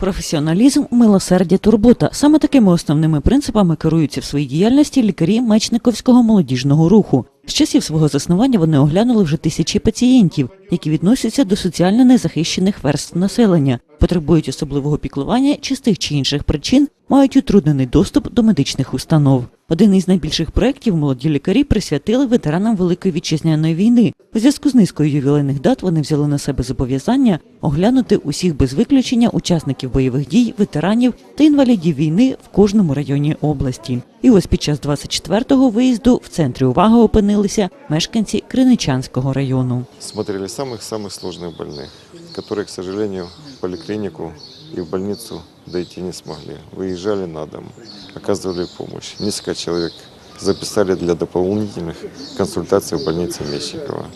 Професіоналізм, милосердя, турбота саме такими основними принципами керуються в своїй діяльності лікарі Мечниковського молодіжного руху. З часів свого заснування вони оглянули вже тисячі пацієнтів, які відносяться до соціально незахищених верств населення, потребують особливого піклування чи з тих чи інших причин мають утруднений доступ до медичних установ. Один із найбільших проєктів молоді лікарі присвятили ветеранам Великої вітчизняної війни. У зв'язку з низкою ювілейних дат вони взяли на себе зобов'язання оглянути усіх без виключення учасників бойових дій, ветеранів та інвалідів війни в кожному районі області. І ось під час 24-го виїзду в центрі уваги опинилися мешканці Криничанського району. Смотрели самых-самых сложных больных, которые, к сожалению, в поликлинику и в больницу дойти не смогли. Выезжали на дом, оказывали помощь. Несколько человек записали для дополнительных консультаций в больнице Мещикова.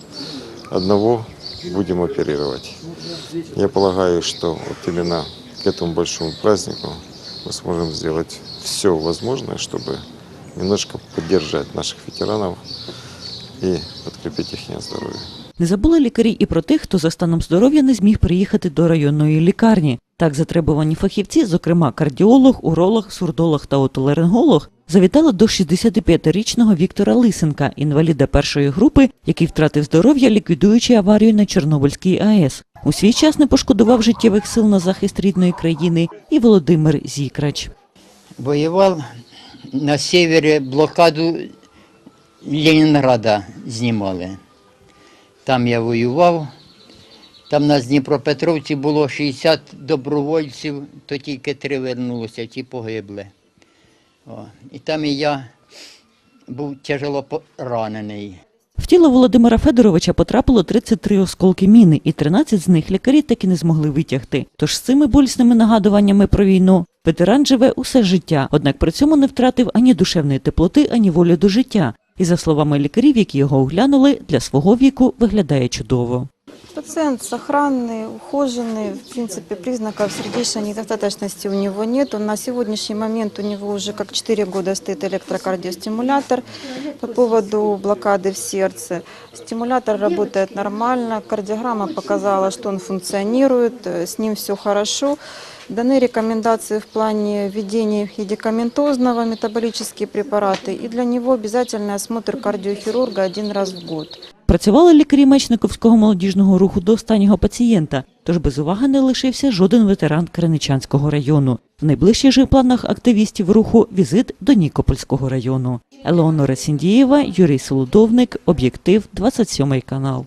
Одного будем оперировать. Я полагаю, что вот именно к этому большому празднику мы сможем сделать все возможное, чтобы немножко поддержать наших ветеранов и подкрепить их здоровье. Не забули лікарі і про тих, хто за станом здоров'я не зміг приїхати до районної лікарні. Так, затребувані фахівці, зокрема кардіолог, уролог, сурдолог та отоларинголог, завітали до 65-річного Віктора Лисенка, інваліда першої групи, який втратив здоров'я, ліквідуючи аварію на Чорнобильській АЕС. У свій час не пошкодував життєвих сил на захист рідної країни і Володимир Зікрач. Воевал на севере, блокаду Ленінграда знімали. Там я воював. Там на Дніпропетровці було 60 добровольців, то тільки три вернулося, ті погибли. О. І там і я був тяжело поранений. В тіло Володимира Федоровича потрапило 33 осколки міни, і 13 з них лікарі таки не змогли витягти. Тож з цими болісними нагадуваннями про війну ветеран живе усе життя, однак при цьому не втратив ані душевної теплоти, ані волі до життя. І за словами лікарів, які його оглянули, для свого віку виглядає чудово. Пациент сохранный, ухоженный, в принципе, признаков сердечной недостаточности у него нет. На сегодняшний момент у него уже как 4 года стоит электрокардиостимулятор по поводу блокады в сердце. Стимулятор работает нормально, кардиограмма показала, что он функционирует, э, с ним все хорошо. Даны рекомендации в плане введения медикаментозного, метаболические препараты. И для него обязательный осмотр кардиохирурга один раз в год. Працювали лікарі Мечниковського молодіжного руху до останнього пацієнта, тож без уваги не лишився жоден ветеран Криничанського району. В найближчих же планах активістів руху візит до Нікопольського району. Елеонора Сіндієва, Юрій Солодовник, Об'єктив, 27 канал.